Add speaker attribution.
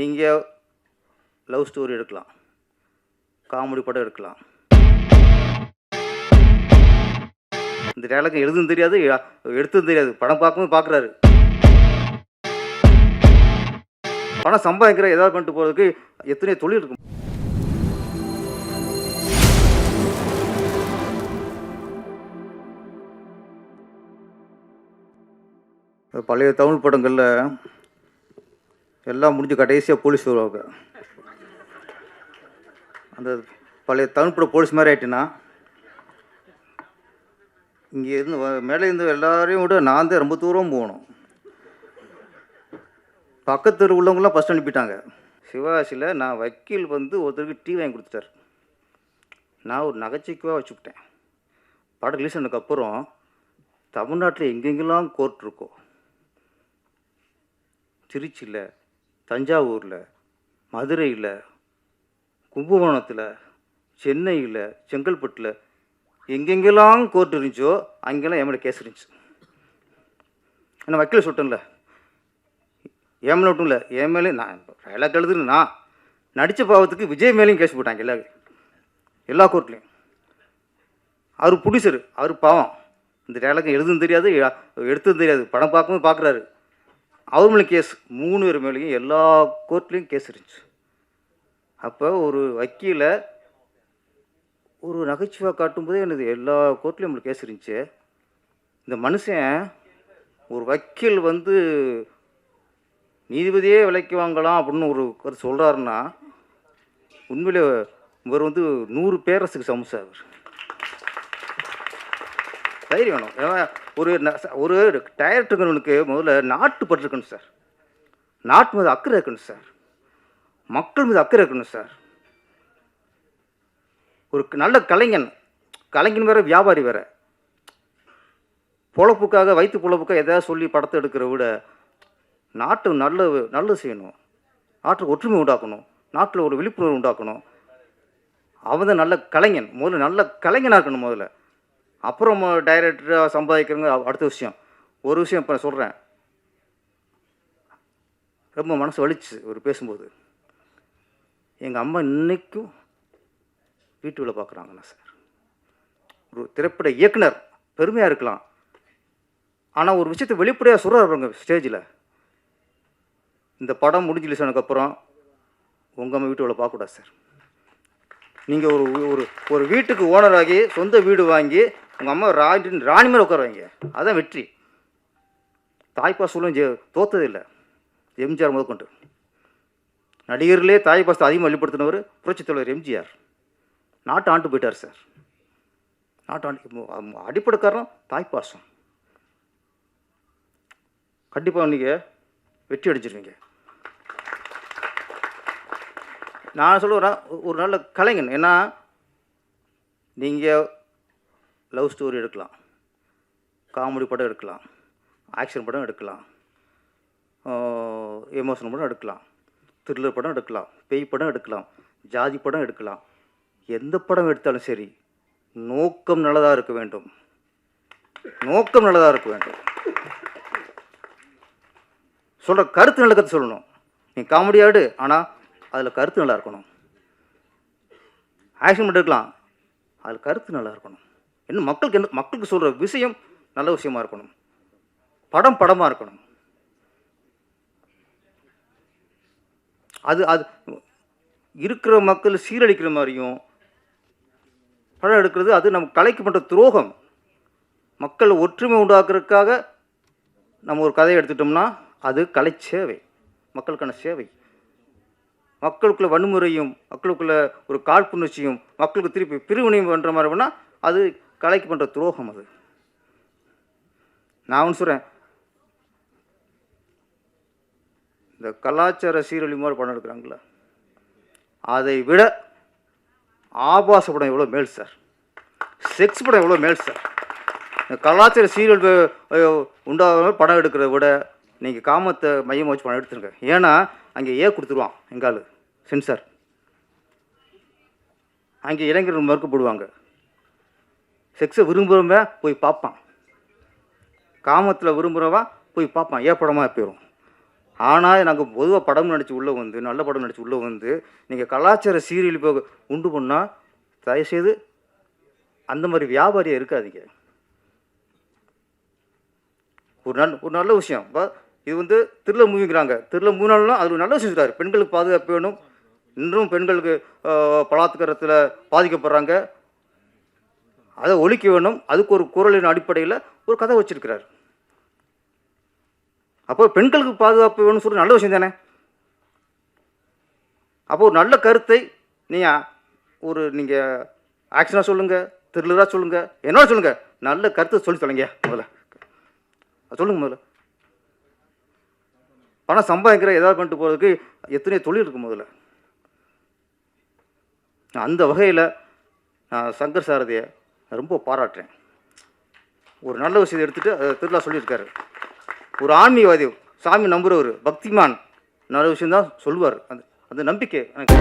Speaker 1: நீங்கள் love story எடுக்கலாம். Comedy படம் எடுக்கலாம். இந்த டேலக்கு எழுதுன்னு தெரியாது எடுத்ததும் தெரியாது. படம் பார்க்கும்போது பார்க்குறாரு. பணம் சம்பாதிக்கிற ஏதாவது பண்ணிட்டு போகிறதுக்கு எத்தனையோ தொழில் இருக்கும் பழைய தமிழ் படங்களில் எல்லாம் முடிஞ்சு கடைசியாக போலீஸ் வருவாங்க. அந்த பழைய தமிழ் போலீஸ் மாதிரி ஆயிட்டுனா இங்கே இருந்து மேலே இருந்து எல்லாரையும் விட நான் தான் ரொம்ப தூரம் போகணும். பக்கத்து உள்ளவங்களாம் ஃபஸ்ட் அனுப்பிட்டாங்க. சிவகாசியில் நான் வக்கீல் வந்து ஒருத்தருக்கு டீ வாங்கி கொடுத்துட்டார். நான் ஒரு நகைச்சுக்குவாக வச்சுக்கிட்டேன். படம் ரிலீஸ் ஆனதுக்கப்புறம் தமிழ்நாட்டில் எங்கெங்கெல்லாம் கோர்ட் இருக்கோ திருச்சியில் தஞ்சாவூரில் மதுரையில் கும்பகோணத்தில் சென்னையில் செங்கல்பட்டில் எங்கெங்கெல்லாம் கோர்ட் இருந்துச்சோ அங்கெல்லாம் என் மேலே கேஸ் இருந்துச்சு. நான் வக்கீல் சொல்லிட்டேன்ல. என் மேலே மட்டும் இல்லை என் மேலே நான் டைலாக் எழுதுன்னு நடித்த பாவத்துக்கு விஜய் மேலேயும் கேஸ் போட்டாங்க எல்லா எல்லா கோர்ட்லேயும் அவர் புடிசர் அவர் பாவம். இந்த டைலாக் எழுதுன்னு தெரியாது எடுத்ததும் தெரியாது படம் பார்க்கும்போது பார்க்குறாரு. அவர் மேலே கேஸ் மூணு பேர் மேலேயும் எல்லா கோர்ட்லேயும் கேஸ் இருந்துச்சு. அப்போ ஒரு வக்கீலை ஒரு நகைச்சுவை காட்டும்போதே எனக்கு எல்லா கோர்ட்லேயும் நம்மளுக்கு கேஸ் இருந்துச்சு. இந்த மனுஷன் ஒரு வக்கீல் வந்து நீதிபதியே விலைக்கு வாங்கலாம் அப்படின்னு ஒரு கருத்து சொல்கிறாருன்னா உண்மையிலே இவர் வந்து நூறு பேரரசுக்கு சமம் தைரியம் வேணும். ஒரு ஒரு டயர் ச- முதல்ல நாட்டு பற்று இருக்கணும் சார். நாட்டு மீது அக்கறை இருக்கணும் சார். மக்கள் மீது அக்கறை இருக்கணும் சார். ஒரு நல்ல கலைஞன். கலைஞன் வேற வியாபாரி வேற. பொழப்புக்காக வயிற்று பொழப்புக்காக எதாவது சொல்லி படத்தை எடுக்கிற விட நாட்டு நல்ல நல்லது செய்யணும். நாட்டில் ஒற்றுமை உண்டாக்கணும். நாட்டில் ஒரு விழிப்புணர்வு உண்டாக்கணும். அவன் தான் நல்ல கலைஞன். முதல்ல நல்ல கலைஞனாக இருக்கணும் முதல்ல. அப்புறம் டைரக்டராக சம்பாதிக்கிறவங்க அடுத்த விஷயம். ஒரு விஷயம் இப்போ சொல்கிறேன் ரொம்ப மனசு வலிச்சு ஒரு பேசும்போது. எங்கள் அம்மா இன்றைக்கும் வீட்டுக்குள்ளே பார்க்குறாங்கண்ணா சார். ஒரு திரைப்பட இயக்குனர் பெருமையாக இருக்கலாம். ஆனால் ஒரு விஷயத்தை வெளிப்படையாக சொல்கிறாருங்க ஸ்டேஜில். இந்த படம் முடிஞ்சு ரிலீஸ் உங்கள் அம்மா வீட்டுக்குள்ளே பார்க்கக்கூடாது சார். நீங்கள் ஒரு ஒரு ஒரு வீட்டுக்கு ஓனர் ஆகி சொந்த வீடு வாங்கி உங்கள் அம்மா ராணி ராணி மேலே உட்கார வைங்க. அதுதான் வெற்றி. தாய்ப்பாசூலும் ஜெ தோத்தது இல்லை. எம்ஜிஆர் முதற்கொண்டு நடிகர்களே தாய்ப்பாசத்தை அதிகமாக வெளிப்படுத்தினவர் புரட்சித் தலைவர் எம்ஜிஆர். நாட்டு ஆண்டு போயிட்டார் சார். நாட்டு ஆண்டு அடிப்படை காரணம் தாய்ப்பாசம் கண்டிப்பாக நீங்கள் வெற்றி அடிச்சிருவீங்க நான் சொல்லுவேன் ஒரு நல்ல கலைஞன். ஏன்னா நீங்கள் லவ் ஸ்டோரி எடுக்கலாம். காமெடி படம் எடுக்கலாம். ஆக்ஷன் படம் எடுக்கலாம். எமோஷனல் படம் எடுக்கலாம். த்ரில்லர் படம் எடுக்கலாம். பேய் படம் எடுக்கலாம். ஜாதி படம் எடுக்கலாம். எந்த படம் எடுத்தாலும் சரி நோக்கம் நல்லதாக இருக்க வேண்டும். நோக்கம் நல்லதாக இருக்க வேண்டும். சொல்கிற கருத்து நல்ல கருத்து சொல்லணும். நீ காமெடியாடு ஆனால் அதில் கருத்து நல்லா இருக்கணும். ஆக்ஷன் மட்டும் இருக்கலாம் அதில் கருத்து நல்லா இருக்கணும். என்ன மக்களுக்கு என்ன மக்களுக்கு சொல்கிற விஷயம் நல்ல விஷயமா இருக்கணும். படம் படமாக இருக்கணும். அது அது இருக்கிற மக்கள் சீரழிக்கிற மாதிரியும் படம் எடுக்கிறது அது நம்ம கலைக்கு பண்ணுற துரோகம். மக்கள் ஒற்றுமை உண்டாக்குறதுக்காக நம்ம ஒரு கதையை எடுத்துட்டோம்னா அது கலை சேவை மக்களுக்கான சேவை. மக்களுக்குள்ள வன்முறையும் மக்களுக்குள்ள ஒரு காழ்ப்புணர்ச்சியும் மக்களுக்கு திருப்பி பிரிவினையும் பண்ணுற மாதிரி அது கலைக்கு பண்ணுற துரோகம் அது. நான் ஒன்று சொல்கிறேன் இந்த கலாச்சார சீரழி மாதிரி படம் எடுக்கிறாங்களே அதை விட ஆபாச படம் எவ்வளோ மேல் சார். செக்ஸ் படம் எவ்வளோ மேல் சார். இந்த கலாச்சார சீரியல் உண்டாகிற படம் எடுக்கிறத விட நீங்கள் காமத்தை மையமாக வச்சு படம் எடுத்துருங்க. ஏன்னா அங்கே ஏ கொடுத்துருவான் எங்காலு சென்சார் அங்கே இளைஞர்கள் மறுக்கப்படுவாங்க. செக்ஸை விரும்புகிறவன் போய் பார்ப்பான். காமத்தில் விரும்புகிறவன் போய் பார்ப்பான். ஏ படமாக போயிடும் ஆனால் நாங்கள் பொதுவாக படம் நடித்து உள்ளே வந்து நல்ல படம் நடித்து உள்ளே வந்து நீங்கள் கலாச்சார சீரியல் உண்டு பண்ணால் தயவுசெய்து அந்த மாதிரி வியாபாரியாக இருக்காதீங்க. ஒரு நல்ல ஒரு நல்ல விஷயம். இப்போ இது வந்து திருள மூவிங்கிறாங்க. திருள மூவினாலும் அது ஒரு நல்ல விஷயம் சொல்கிறார் பெண்களுக்கு பாதுகாப்பு வேணும். இன்றும் பெண்களுக்கு பலாத்காரத்தில் பாதிக்கப்படுறாங்க. அதை ஒழிக்க வேணும் அதுக்கு ஒரு குரலின் அடிப்படையில் ஒரு கதை வச்சிருக்கிறார். அப்போ பெண்களுக்கு பாதுகாப்பு வேணும்னு சொல்லி நல்ல விஷயம் தானே? அப்போ ஒரு நல்ல கருத்தை நீங்கள் ஒரு நீங்கள் ஆக்ஷனாக சொல்லுங்கள் த்ரில்லராக சொல்லுங்கள் என்னோட சொல்லுங்கள் நல்ல கருத்தை சொல்லி தொலைங்க முதல்ல. சொல்லுங்கள் முதல்ல. பணம் சம்பாதிக்கிற ஏதாவது பண்ணிட்டு போகிறதுக்கு எத்தனையோ தொழில் இருக்குது முதல்ல. அந்த வகையில் நான் சங்கர் சாரதியை ரொம்ப பாராட்டுறேன். ஒரு நல்ல விஷயத்தை எடுத்துகிட்டு திருவிழா சொல்லியிருக்காரு. ஒரு ஆன்மீகவாதி சாமி நம்புகிறவர் பக்திமான். நல்ல விஷயம்தான் சொல்லுவார். அந்த அந்த நம்பிக்கை எனக்கு.